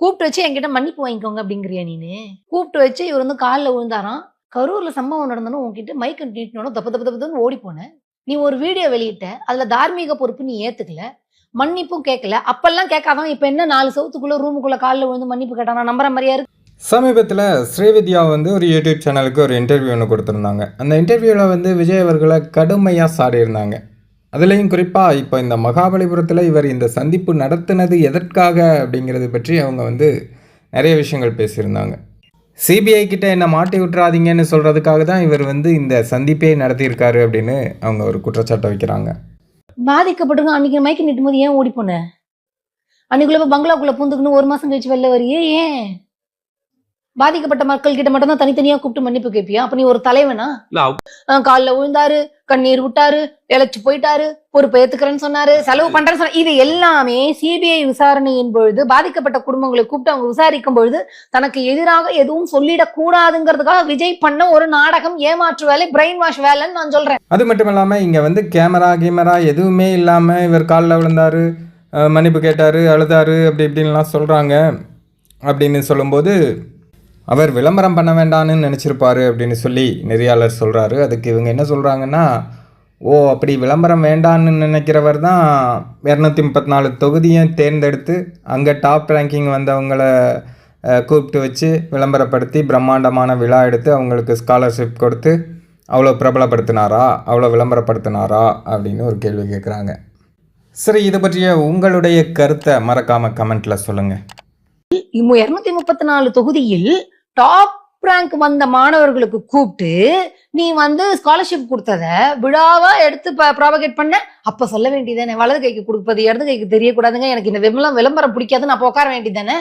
கூப்பிட்டு வச்சு என்கிட்ட மன்னிப்பு வாங்கிக்கோங்க அப்படிங்கிறியா நீனு? கூப்பிட்டு வச்சு இவர் வந்து காலில் விழுந்தாராம். கரூர்ல சம்பவம் நடந்தனும் உன்கிட்ட மைக் நீட்டினோம் தப்பு தப்பு தப்புன்னு ஓடி போனேன் நீ ஒரு வீடியோ வெளியிட்ட அதுல தார்மீக பொறுப்பு நீ ஏத்துக்கல மன்னிப்பும் கேட்கல அப்பெல்லாம் கேட்காதான் இப்போ என்ன நாலு சவுத்துக்குள்ள ரூமுக்குள்ள காலில் விழுந்து மன்னிப்பு கேட்டானா? நம்புற மாதிரியா இருக்கு? சமீபத்தில் ஸ்ரீவித்யா வந்து ஒரு யூடியூப் சேனலுக்கு ஒரு இன்டர்வியூ ஒன்று கொடுத்துருந்தாங்க. அந்த இன்டர்வியூவில் வந்து விஜய் அவர்களை கடுமையாக சாடியிருந்தாங்க. அதுலேயும் குறிப்பாக இப்போ இந்த மகாபலிபுரத்தில் இவர் இந்த சந்திப்பு நடத்தினது எதற்காக அப்படிங்கிறது பற்றி அவங்க வந்து நிறைய விஷயங்கள் பேசியிருந்தாங்க. சிபிஐ கிட்ட என்ன மாட்டி விட்டுறாதீங்கன்னு சொல்கிறதுக்காக தான் இவர் வந்து இந்த சந்திப்பே நடத்தியிருக்காரு அப்படின்னு அவங்க ஒரு குற்றச்சாட்டை வைக்கிறாங்க. பாதிக்கப்பட்டிருக்க அன்னைக்கு மைக்கு நீட்டும் போது ஏன் ஓடி போன? அன்னைக்குள்ள போய் பங்களாக்குள்ள பூந்துக்குன்னு ஒரு மாசம் கழிச்சு வெளில வரியே ஏன்? பாதிக்கப்பட்ட மக்கள் கிட்ட மட்டும் தான் தனித்தனியா கூப்பிட்டு மன்னிப்பு கேட்பியா அப்ப நீ ஒரு தலைவனா? கால்ல விழுந்தாரு. கண்ணீர் விட்டாரு இழைச்சு போயிட்டாரு பொறுப்பை ஏத்துக்கிறேன்னு சொன்னாரு செலவு பண்றேன்னு சொன்னாரு இது எல்லாமே சிபிஐ விசாரணையின் பொழுது பாதிக்கப்பட்ட குடும்பங்களை கூப்பிட்டு அவங்க விசாரிக்கும் பொழுது தனக்கு எதிராக எதுவும் சொல்லிடக் கூடாதுங்கிறதுக்காக விஜய் பண்ண ஒரு நாடகம் ஏமாற்று வேலை பிரெயின் வாஷ் வேலைன்னு நான் சொல்றேன். அது மட்டும் இல்லாமல் இங்கே வந்து கேமரா கேமரா எதுவுமே இல்லாமல் இவர் காலில் விழுந்தார் மன்னிப்பு கேட்டார் அழுதாரு அப்படி இப்படின்லாம் சொல்கிறாங்க அப்படின்னு சொல்லும்போது அவர் விளம்பரம் பண்ண வேண்டான்னு நினச்சிருப்பாரு அப்படின்னு சொல்லி நெறியாளர் சொல்கிறாரு அதுக்கு இவங்க என்ன சொல்கிறாங்கன்னா ஓ அப்படி விளம்பரம் வேண்டான்னு நினைக்கிறவர் தான் இரநூத்தி முப்பத்தி நாலு தொகுதியை தேர்ந்தெடுத்து அங்கே டாப் ரேங்கிங் வந்தவங்கள கூப்பிட்டு வச்சு விளம்பரப்படுத்தி பிரம்மாண்டமான விழா எடுத்து அவங்களுக்கு ஸ்காலர்ஷிப் கொடுத்து அவ்வளோ பிரபலப்படுத்தினாரா அவ்வளோ விளம்பரப்படுத்தினாரா? அப்படின்னு ஒரு கேள்வி கேட்குறாங்க சரி இதை பற்றிய உங்களுடைய கருத்தை மறக்காமல் கமெண்ட்டில் சொல்லுங்கள் இரநூத்தி முப்பத்தி நாலு தொகுதியில் டாப் ரேங்க் வந்த மாணவர்களுக்கு கூப்பிட்டு நீ வந்து ஸ்காலர்ஷிப் கொடுத்தத விழாவா எடுத்து ப்ராபகேட் பண்ண. அப்ப சொல்ல வேண்டியதானே வலது கைக்கு கொடுப்பது இடது கைக்கு தெரியக்கூடாதுங்க. எனக்கு இந்த விமலம் விளம்பரம் பிடிக்காதுன்னு நான் உட்கார வேண்டியதானே